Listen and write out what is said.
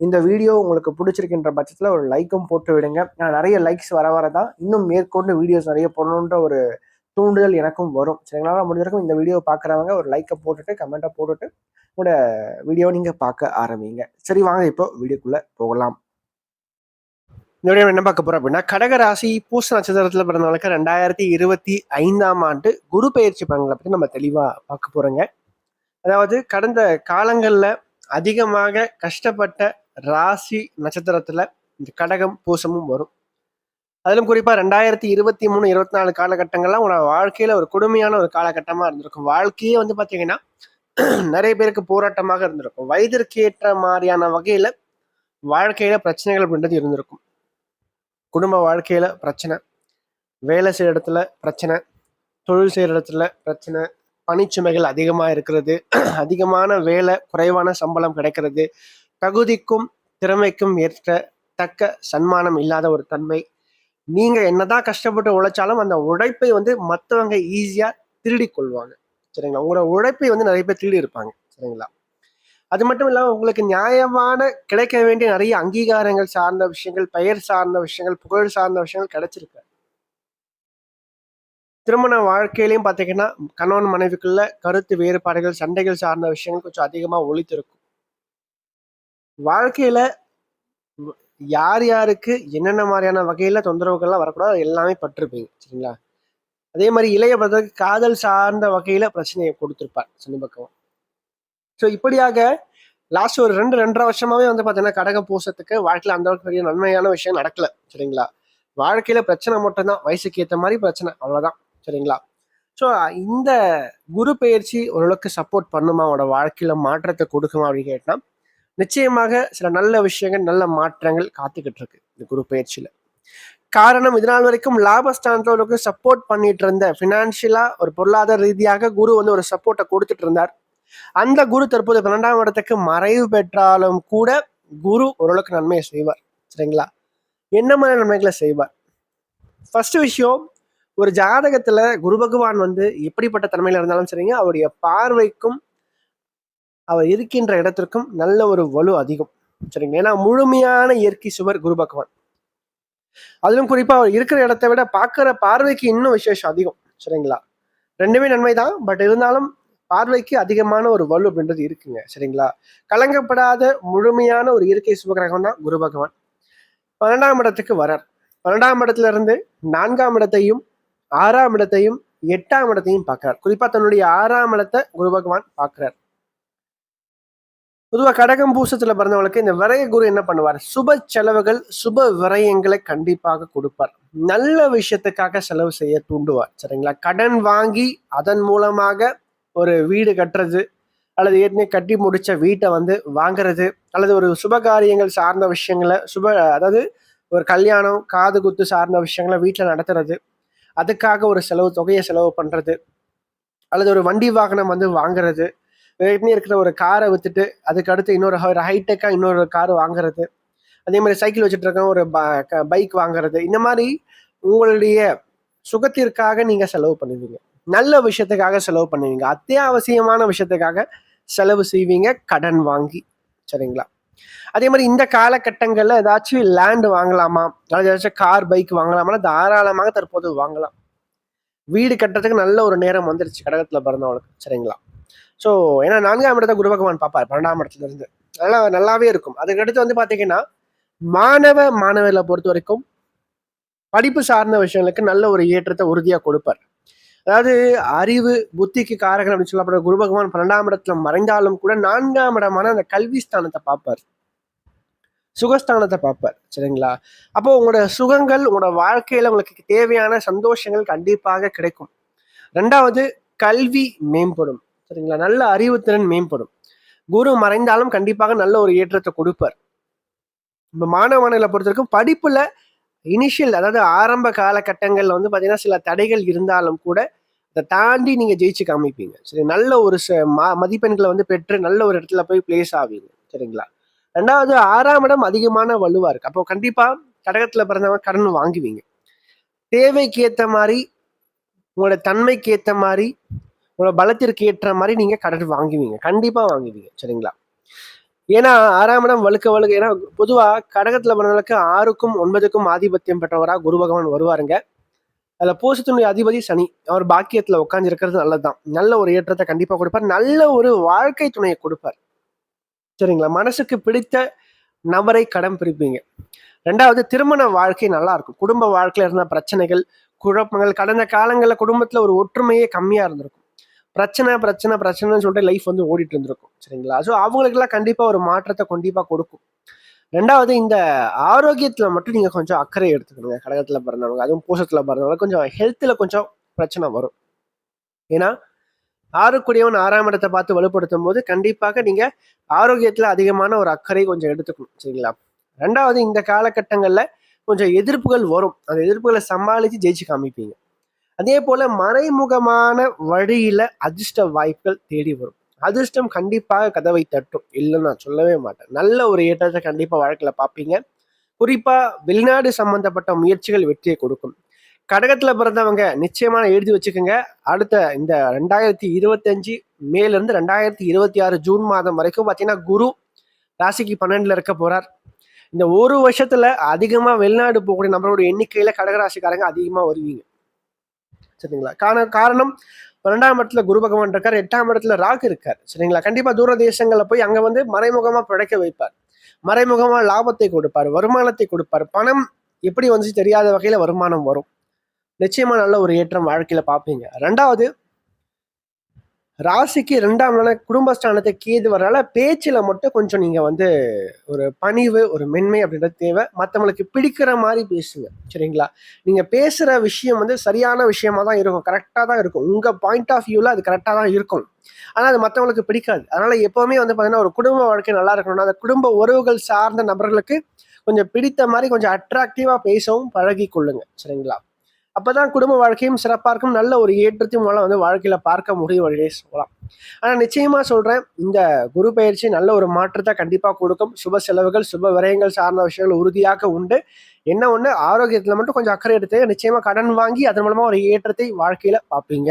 இந்த வீடியோ உங்களுக்கு பிடிச்சிருக்கின்ற பட்சத்தில் ஒரு லைக்கும் போட்டு விடுங்க. நான் நிறைய லைக்ஸ் வர வர தான் இன்னும் மேற்கொண்டு வீடியோஸ் நிறைய போடணுன்ற ஒரு தூண்டுதல் எனக்கும் வரும். சரிங்களா? முடிஞ்ச வரைக்கும் இந்த வீடியோ பார்க்குறவங்க ஒரு லைக்கை போட்டுட்டு கமெண்ட்டை போட்டுட்டு உங்களோட வீடியோ நீங்கள் பார்க்க ஆரம்பிங்க. சரி வாங்க இப்போ வீடியோக்குள்ளே போகலாம். இந்த வீடியோ என்ன பார்க்க போகிறோம் அப்படின்னா கடகராசி பூச நட்சத்திரத்தில் பிறந்தவங்களுக்கு ரெண்டாயிரத்தி இருபத்தி ஐந்தாம் ஆண்டு குரு பயிற்சி பலன்களை பற்றி நம்ம தெளிவாக பார்க்க போகிறோங்க அதாவது கடந்த காலங்களில் அதிகமாக கஷ்டப்பட்ட ராசி நட்சத்திரத்துல இந்த கடகம் பூசமும் வரும். அதிலும் குறிப்பாக ரெண்டாயிரத்தி இருபத்தி மூணு இருபத்தி நாலு காலகட்டங்கள்லாம் உங்களோட வாழ்க்கையில ஒரு கொடுமையான ஒரு காலகட்டமாக இருந்திருக்கும். வாழ்க்கையே வந்து பார்த்தீங்கன்னா நிறைய பேருக்கு போராட்டமாக இருந்திருக்கும். வயதிற்கு ஏற்ற மாதிரியான வகையில வாழ்க்கையில பிரச்சனைகள் அப்படின்றது இருந்திருக்கும். குடும்ப வாழ்க்கையில பிரச்சனை வேலை செய்கிற இடத்துல பிரச்சனை தொழில் செய்கிற இடத்துல பிரச்சனை பணிச்சுமைகள் அதிகமாக இருக்கிறது. அதிகமான வேலை குறைவான சம்பளம் கிடைக்கிறது. தகுதிக்கும் திறமைக்கும் ஏற்ற தக்க சன்மானம் இல்லாத ஒரு தன்மை. நீங்க என்னதான் கஷ்டப்பட்டு உழைச்சாலும் அந்த உழைப்பை வந்து மற்றவங்க ஈஸியா திருடி கொள்வாங்க. சரிங்களா? உங்களோட உழைப்பை வந்து நிறைய பேர் திருடி இருப்பாங்க. சரிங்களா? அது மட்டும் இல்லாமல் உங்களுக்கு நியாயமான கிடைக்க வேண்டிய நிறைய அங்கீகாரங்கள் சார்ந்த விஷயங்கள் பெயர் சார்ந்த விஷயங்கள் புகழ் சார்ந்த விஷயங்கள் கிடைச்சிருக்கு. திருமண வாழ்க்கையிலையும் பார்த்தீங்கன்னா கணவன் மனைவிக்குள்ள கருத்து வேறுபாடுகள் சண்டைகள் சார்ந்த விஷயங்கள் கொஞ்சம் அதிகமாக ஒழித்திருக்கும் வாழ்க்கையில யார் யாருக்கு என்னென்ன மாதிரியான வகையில தொந்தரவுகள்லாம் வரக்கூடாது எல்லாமே பட்டிருப்பீங்க சரிங்களா? அதே மாதிரி இளைய பதற்கு காதல் சார்ந்த வகையில பிரச்சனையை கொடுத்துருப்பார் சனி பக்கம் ஸோ இப்படியாக லாஸ்ட் ஒரு ரெண்டு ரெண்டரை வருஷமாவே வந்து பார்த்தீங்கன்னா கடகம் பூசத்துக்கு வாழ்க்கையில் அந்த அளவுக்கு பெரிய நன்மையான விஷயம் நடக்கல சரிங்களா? வாழ்க்கையில பிரச்சனை மட்டும்தான் வயசுக்கு ஏற்ற மாதிரி பிரச்சனை அவ்வளோதான் சரிங்களா? ஸோ இந்த குரு பயிற்சி ஓரளவுக்கு சப்போர்ட் பண்ணுமா? அவனோட வாழ்க்கையில மாற்றத்தை கொடுக்குமா அப்படின்னு கேட்டால் நிச்சயமாக சில நல்ல விஷயங்கள் நல்ல மாற்றங்கள் காத்துக்கிட்டு இருக்கு இந்த குரு பயிற்சியில. காரணம் இதனால் வரைக்கும் லாபஸ்தானத்தோருக்கு சப்போர்ட் பண்ணிட்டு இருந்த ஃபினான்ஷியலா ஒரு பொருளாதார ரீதியாக குரு வந்து ஒரு சப்போர்ட்டை கொடுத்துட்டு இருந்தார் அந்த குரு தற்போது பன்னெண்டாம் இடத்துக்கு மறைவு பெற்றாலும் கூட குரு ஓரளவுக்கு நன்மையை செய்வார். சரிங்களா? என்ன மாதிரி நன்மைகளை செய்வார்? ஃபர்ஸ்ட் விஷயம் ஒரு ஜாதகத்துல குரு பகவான் வந்து எப்படிப்பட்ட தன்மையில இருந்தாலும் சரிங்க அவருடைய பார்வைக்கும் அவர் இருக்கின்ற இடத்திற்கும் நல்ல ஒரு வலு அதிகம். சரிங்க ஏன்னா முழுமையான இயற்கை சுவர் குரு பகவான். அதிலும் குறிப்பா அவர் இருக்கிற இடத்த விட பார்க்கிற பார்வைக்கு இன்னும் விசேஷம் அதிகம். சரிங்களா? ரெண்டுமே நன்மை தான் பட் இருந்தாலும் பார்வைக்கு அதிகமான ஒரு வலு அப்படின்றது இருக்குங்க. சரிங்களா? கலங்கப்படாத முழுமையான ஒரு இயற்கை சுபகிரகம் தான் குரு பகவான். பன்னெண்டாம் இடத்துக்கு வரார். பன்னெண்டாம் இடத்துல இருந்து நான்காம் இடத்தையும் ஆறாம் இடத்தையும் எட்டாம் இடத்தையும் பார்க்கிறார். குறிப்பா தன்னுடைய ஆறாம் இடத்தை குரு பகவான் பார்க்கிறார். பொதுவாக கடகம் பூசத்தில் பிறந்தவங்களுக்கு இந்த விரய குரு என்ன பண்ணுவார்? சுப செலவுகள் சுப விரயங்களை கண்டிப்பாக கொடுப்பார். நல்ல விஷயத்துக்காக செலவு செய்ய தூண்டுவார். சரிங்களா? கடன் வாங்கி அதன் மூலமாக ஒரு வீடு கட்டுறது அல்லது ஏற்கனவே கட்டி முடிச்ச வீட்டை வந்து வாங்குறது அல்லது ஒரு சுப காரியங்கள் சார்ந்த விஷயங்களை சுப அதாவது ஒரு கல்யாணம் காது குத்து சார்ந்த விஷயங்களை வீட்டில் நடத்துறது அதுக்காக ஒரு செலவு தொகையை செலவு பண்ணுறது அல்லது ஒரு வண்டி வாகனம் வந்து வாங்குறது ஏற்கனவே இருக்கிற ஒரு காரை வித்துட்டு அதுக்கு அடுத்து இன்னொரு ஒரு ஹைடெக்காக இன்னொரு கார் வாங்குறது. அதே மாதிரி சைக்கிள் வச்சுட்டு இருக்கேன் ஒரு பைக் வாங்குறது. இந்த மாதிரி உங்களுடைய சுகத்திற்காக நீங்கள் செலவு பண்ணுவீங்க. நல்ல விஷயத்துக்காக செலவு பண்ணுவீங்க. அத்தியாவசியமான விஷயத்துக்காக செலவு செய்வீங்க. கடன் வாங்கி. சரிங்களா? அதே மாதிரி இந்த காலகட்டங்களில் ஏதாச்சும் லேண்ட் வாங்கலாமா? அதாவது ஏதாச்சும் கார் பைக் வாங்கலாமா தாராளமாக தற்போது வாங்கலாம். வீடு கட்டுறதுக்கு நல்ல ஒரு நேரம் வந்துருச்சு. கடகத்தில் பிறந்தவங்களுக்கு. சரிங்களா? ஸோ ஏன்னா நான்காம் இடத்த குரு பகவான் பார்ப்பார் பன்னெண்டாம் இடத்துல இருந்து. நல்லா நல்லாவே இருக்கும். அதுக்கடுத்து வந்து பார்த்தீங்கன்னா மாணவ மாணவர்களை பொறுத்த வரைக்கும் படிப்பு சார்ந்த விஷயங்களுக்கு நல்ல ஒரு ஏற்றத்தை உறுதியாக கொடுப்பார். அதாவது அறிவு புத்திக்கு காரகன் அப்படின்னு சொல்லப்படுற குரு பகவான் பன்னெண்டாம் இடத்துல மறைந்தாலும் கூட நான்காம் இடமான அந்த கல்வி ஸ்தானத்தை பார்ப்பார். சுகஸ்தானத்தை பார்ப்பார் சரிங்களா? அப்போ உங்களோட சுகங்கள் உங்களோட வாழ்க்கையில உங்களுக்கு தேவையான சந்தோஷங்கள் கண்டிப்பாக கிடைக்கும். ரெண்டாவது கல்வி மேம்படும். சரிங்களா? நல்ல அறிவுத்திறன் மேம்படும். குரு மறைந்தாலும் கண்டிப்பாக நல்ல ஒரு ஏற்றத்தை கொடுப்பார். இப்போ மாணவ மாணவர்களை பொறுத்த வரைக்கும் படிப்புல இனிஷியல் அதாவது ஆரம்ப காலகட்டங்கள்ல வந்து பார்த்தீங்கன்னா சில தடைகள் இருந்தாலும் கூட அதை தாண்டி நீங்கள் ஜெயிச்சு காமிப்பீங்க. சரி நல்ல ஒரு ச- மதிப்பெண்களை வந்து பெற்று நல்ல ஒரு இடத்துல போய் பிளேஸ் ஆவீங்க. சரிங்களா? ரெண்டாவது ஆறாம் இடம் அதிகமான வலுவா இருக்கு. அப்போ கண்டிப்பா கடகத்துல பிறந்தவங்க கடன் வாங்குவீங்க. தேவைக்கு ஏத்த மாதிரி உங்களோட தன்மைக்கு ஏத்த மாதிரி உங்களோட பலத்திற்கு ஏற்ற மாதிரி நீங்க கடன் வாங்குவீங்க. கண்டிப்பா வாங்குவீங்க. சரிங்களா? ஏன்னா ஆறாம் இடம் வழுக்க வழுக்க ஏன்னா பொதுவா கடகத்துல பிறந்தவங்களுக்கு ஆறுக்கும் ஒன்பதுக்கும் ஆதிபத்தியம் பெற்றவராக குரு பகவான் வருவாருங்க. அதுல பூசத்தினுடைய அதிபதி சனி. அவர் பாக்கியத்துல உட்காந்து இருக்கிறது நல்லதுதான். நல்ல ஒரு ஏற்றத்தை கண்டிப்பா கொடுப்பார். நல்ல ஒரு வாழ்க்கை துணையை கொடுப்பார். சரிங்களா? மனசுக்கு பிடித்த நபரை கடன் பிரிப்பீங்க. ரெண்டாவது திருமண வாழ்க்கை நல்லா இருக்கும். குடும்ப வாழ்க்கையில இருந்த பிரச்சனைகள் குழப்பங்கள் கடந்த காலங்களில் குடும்பத்துல ஒரு ஒற்றுமையே கம்மியா இருந்திருக்கும். பிரச்சனை பிரச்சனை பிரச்சனைன்னு சொல்லிட்டு லைஃப் வந்து ஓடிட்டு இருந்திருக்கும். சரிங்களா? ஸோ அவங்களுக்கெல்லாம் கண்டிப்பாக ஒரு மாற்றத்தை கண்டிப்பாக கொடுக்கும். ரெண்டாவது இந்த ஆரோக்கியத்தில் மட்டும் நீங்கள் கொஞ்சம் அக்கறை எடுத்துக்கணுங்க. கடகத்தில் பிறந்தவங்க அதுவும் பூசத்தில் பிறந்தவங்க கொஞ்சம் ஹெல்த்தில் கொஞ்சம் பிரச்சனை வரும். ஏன்னா ஆறுக்குடியவன் ஆறாம் இடத்தை பார்த்து வலுப்படுத்தும் போது கண்டிப்பாக நீங்கள் ஆரோக்கியத்தில் அதிகமான ஒரு அக்கறை கொஞ்சம் எடுத்துக்கணும். சரிங்களா? ரெண்டாவது இந்த காலகட்டங்களில் கொஞ்சம் எதிர்ப்புகள் வரும். அந்த எதிர்ப்புகளை சமாளித்து ஜெயிச்சு காமிப்பீங்க. அதே போல மறைமுகமான வழியில அதிர்ஷ்ட வாய்ப்புகள் தேடி வரும். அதிர்ஷ்டம் கண்டிப்பாக கதவை தட்டும். இல்லைன்னு நான் சொல்லவே மாட்டேன். நல்ல ஒரு ஏற்றத்தை கண்டிப்பாக வாழ்க்கையில் பார்ப்பீங்க. குறிப்பாக வெளிநாடு சம்பந்தப்பட்ட முயற்சிகள் வெற்றியை கொடுக்கும். கடகத்தில் பிறந்தவங்க நிச்சயமான எழுதி வச்சுக்கோங்க. அடுத்த இந்த ரெண்டாயிரத்தி இருபத்தஞ்சு மேலேருந்து ரெண்டாயிரத்தி இருபத்தி ஆறு ஜூன் மாதம் வரைக்கும் பார்த்தீங்கன்னா குரு ராசிக்கு பன்னெண்டில் இருக்க போகிறார் இந்த ஒரு வருஷத்தில் அதிகமாக வெளிநாடு போகக்கூடிய நபரோட எண்ணிக்கையில் கடகராசிக்காரங்க அதிகமாக வருவீங்க. சரிங்களா? காரண காரணம் பன்னெண்டாம் இடத்துல குரு பகவான் இருக்கார் எட்டாம் இடத்துல ராகு இருக்கார் சரிங்களா? கண்டிப்பா தூர தேசங்களில் போய் அங்க வந்து மறைமுகமா பிழைக்க வைப்பார். மறைமுகமா லாபத்தை கொடுப்பார் வருமானத்தை கொடுப்பார். பணம் எப்படி வந்துச்சு தெரியாத வகையில வருமானம் வரும். நிச்சயமா நல்ல ஒரு ஏற்றம் வாழ்க்கையில பார்ப்பீங்க. ரெண்டாவது ராசிக்கு ரெண்டாம் நாள் குடும்பஸ்தானத்தை கேது வரனால பேச்சில் மட்டும் கொஞ்சம் நீங்கள் வந்து ஒரு பணிவு ஒரு மென்மை அப்படின்றது தேவை. மற்றவங்களுக்கு பிடிக்கிற மாதிரி பேசுங்க. சரிங்களா? நீங்கள் பேசுகிற விஷயம் வந்து சரியான விஷயமா தான் இருக்கும். கரெக்டாக தான் இருக்கும். உங்கள் பாயிண்ட் ஆஃப் வியூவில் அது கரெக்டாக தான் இருக்கும். ஆனால் அது மற்றவங்களுக்கு பிடிக்காது. அதனால் எப்போவுமே வந்து பார்த்தீங்கன்னா ஒரு குடும்ப வாழ்க்கை நல்லா இருக்கணும்னா அந்த குடும்ப உறவுகள் சார்ந்த நபர்களுக்கு கொஞ்சம் பிடித்த மாதிரி கொஞ்சம் அட்ராக்டிவாக பேசவும் பழகி கொள்ளுங்க சரிங்களா? அப்பதான் குடும்ப வாழ்க்கையும் சிறப்பாக இருக்கும். நல்ல ஒரு ஏற்றத்தையும் மூலம் வந்து வாழ்க்கையில பார்க்க முடியும் வழியே சொல்லலாம். ஆனா நிச்சயமா சொல்றேன் இந்த குரு பயிற்சி நல்ல ஒரு மாற்றத்தை கண்டிப்பா கொடுக்கும். சுப செலவுகள் சுப விரயங்கள் சார்ந்த விஷயங்கள் உறுதியாக உண்டு. என்ன ஒண்ணு? ஆரோக்கியத்துல மட்டும் கொஞ்சம் அக்கறை எடுத்து நிச்சயமா கடன் வாங்கி அதன் மூலமா ஒரு ஏற்றத்தை வாழ்க்கையில பார்ப்பீங்க.